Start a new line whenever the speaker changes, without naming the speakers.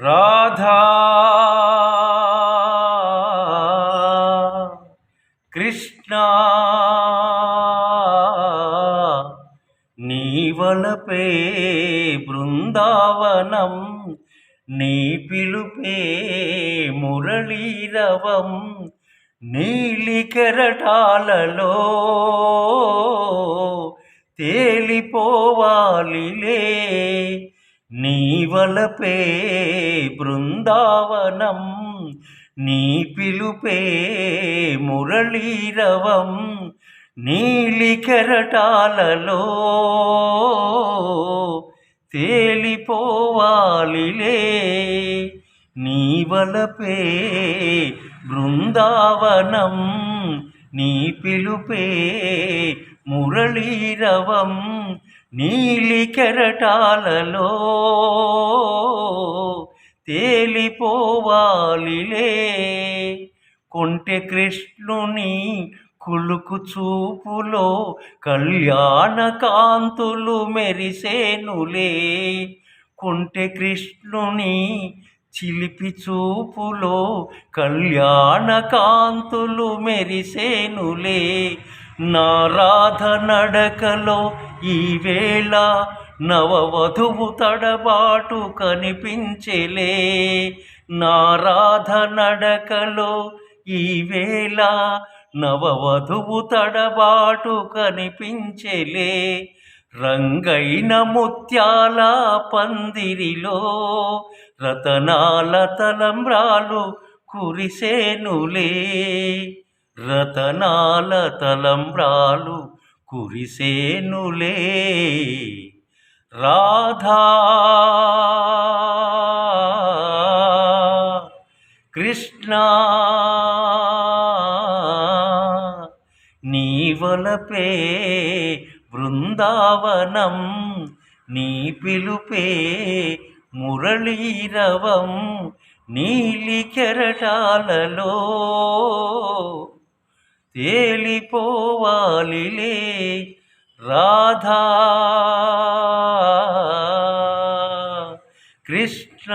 రాధా. కృష్ణ. నీవలపే బృందావనం నీ పిలుపే మురళీరవం నీలి కెరటాలలో తేలిపోవాలిలే నీవలపే బృందావనం నీ పిలుపే మురళీరవం నీలి కెరటాలలో తేలిపోవాలిలే నీవలపే బృందావనం నీ పిలుపే మురళీరవం నీలి కెరటాలలో తేలిపోవాలిలే. కొంటె కృష్ణుని కులుకు చూపులో కళ్యాణ కాంతులు మెరిసేనులే. కొంటె కృష్ణుని చిలిపి చూపులో కళ్యాణ కాంతులు మెరిసేనులే. నారాధ నడకలో ఈవేళ నవవధువు తడబాటు కనిపించెలే. నారాధ నడకలో ఈవేళ నవవధువు తడబాటు కనిపించెలే. రంగైన ముత్యాల పందిరిలో రతనాల తలంబ్రాలు కురిసేనులే. రతనాల తలంబ్రాలు కురిసేనులే. రాధా కృష్ణ నీవలపే బృందావనం నీ పిలుపే మురళీరవం నీలి కెరటాలలో తేలిపోవాలిలే. రాధా కృష్ణ